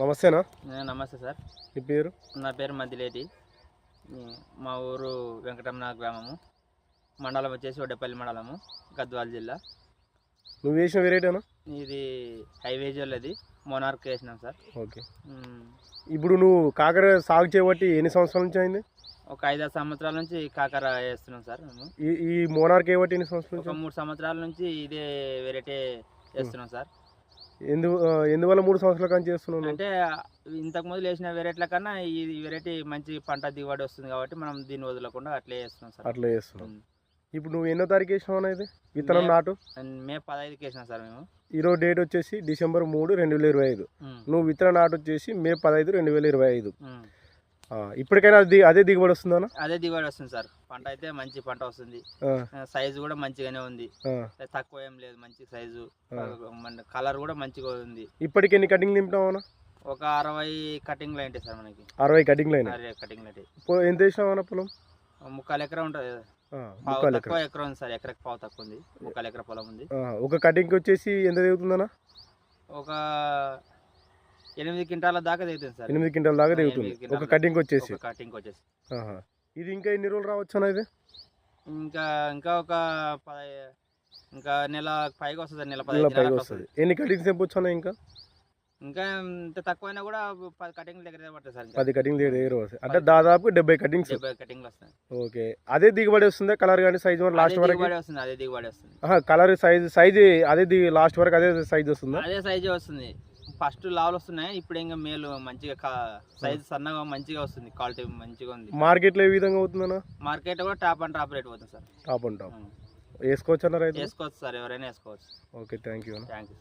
నమస్తేనా? నేను నమస్తే సార్. నీ పేరు? నా పేరు మదిలేటి ఈ- మా ఊరు వెంకటరమణ గ్రామము. మండలం వచ్చేసి వడ్డపల్లి మండలము గద్వాల జిల్లా. నువ్వు వేసిన వెరైటీనా ఇది హైవేజోళ్ళది మోనార్క్ వేసినాం సార్. ఓకే. ఇప్పుడు నువ్వు కాకర సాగు చేయబట్టి ఎన్ని సంవత్సరాల నుంచి అయింది? ఒక ఐదారు సంవత్సరాల నుంచి కాకర వేస్తున్నాం సార్ మేము. ఈ మోనార్క్ చేయబట్టి ఎన్ని సంవత్సరాల మూడు సంవత్సరాల నుంచి ఇదే వెరైటీ వేస్తున్నాం సార్. ఎందు ఎందువల్ల మూడు సంవత్సరాల కానీ చేస్తున్నావు నువ్వు? అంటే ఇంతకు ముందు వేసిన వెరైటీల కన్నా ఈ వెరైటీ మంచి పంట దిగుబడి వస్తుంది కాబట్టి మనం దీన్ని వదలకుండా అట్లే వేస్తున్నాం సార్. అట్లా చేస్తున్నావు ఉమ్. ఇప్పుడు నువ్వు ఎన్నో తారీఖు వేసినావు అనేది విత్తనం నాటు? మే పదహైదుకి వేసినాం సార్ మేము. ఈరోజు డేట్ వచ్చేసి డిసెంబర్ మూడు రెండు వేల ఇరవై ఐదు. నువ్వు విత్తనం నాటు వచ్చేసి మే పదహైదు రెండు వేల ఇరవై ఐదు. ఇప్పటికైనా అది అదే దిగుబడి వస్తుందన్నా అదే దిగుబడి వస్తుంది సార్. పంట అయితే మంచి పంట వస్తుంది. సైజు కూడా మంచిగానే ఉంది. తక్కువ ఏం లేదు మంచి సైజు. కలర్ కూడా మంచిగా ఉంది. ఇప్పటికి ఎన్ని కటింగ్ అన్న? ఒక అరవై కటింగ్లు అయితే సార్ మనకి. అరవై కటింగ్లు అయినాయి. అరవై కటింగ్లు అయితే పో- ఎంత వేసినావు పొలం? ముక్కాలు ఎకరా ఉంటుంది తక్కువ ఎకరం ఉంది సార్. ఎకరకు పావు తక్కువ ఉంది. ముక్కాలు ఎకరా పొలం ఉంది. ఒక కటింగ్కి వచ్చేసి ఎంత దిగుతుందన్న ఒక ఎనిమిది క్వింటాల దాకా దిగుతుంది సార్. ఎనిమిది క్వింటాల దాకా దిగుతుంది. ఒక కటింగ్ వచ్చేసి. కటింగ్ వచ్చేసి. ఇది ఇంకా ఎన్ని రోజులు రావచ్చు అన్న ఇది? ఇంకా ఇంకా ఒక ఇంకా నెల పైగా వస్తుంది నెల నెల పైగా వస్తుంది. ఎన్ని కటింగ్స్ తెప్పొచ్చు అన్న ఇంకా? ఇంకా ఇంత తక్కువైనా కూడా పది కటింగ్ దగ్గర పడుతుంది సార్. పది కటింగ్ దగ్గర వస్తాయి. అంటే దాదాపు డెబ్బై కటింగ్స్. డెబ్బై కటింగ్లు వస్తాయి. ఓకే. అదే దిగుబడి వస్తుందా కలర్ కానీ సైజ్ లాస్ట్ అదే వరకు? దిగుబడి వస్తుంది అదే దిగుబడి వస్తుంది. కలర్ సైజ్ సైజ్ అదే లాస్ట్ వరకు అదే సైజ్ వస్తుందా? అదే సైజే వస్తుంది. ఫస్ట్ లావులు వస్తున్నాయి. ఇప్పుడు ఇంకా మేలు మంచిగా సైజ్ సన్నగా మంచిగా వస్తుంది. క్వాలిటీ మంచిగా ఉంది. మార్కెట్లో ఏ విధంగా అవుతుందన్న? మార్కెట్ కూడా టాప్ అండ్ టాప్ రేట్ పోతుంది సార్. Top and top. వేసుకోవచ్చు అన్న రైతు వేసుకోవచ్చు సార్ ఎవరైనా వేసుకోవచ్చు. Okay thank you thank you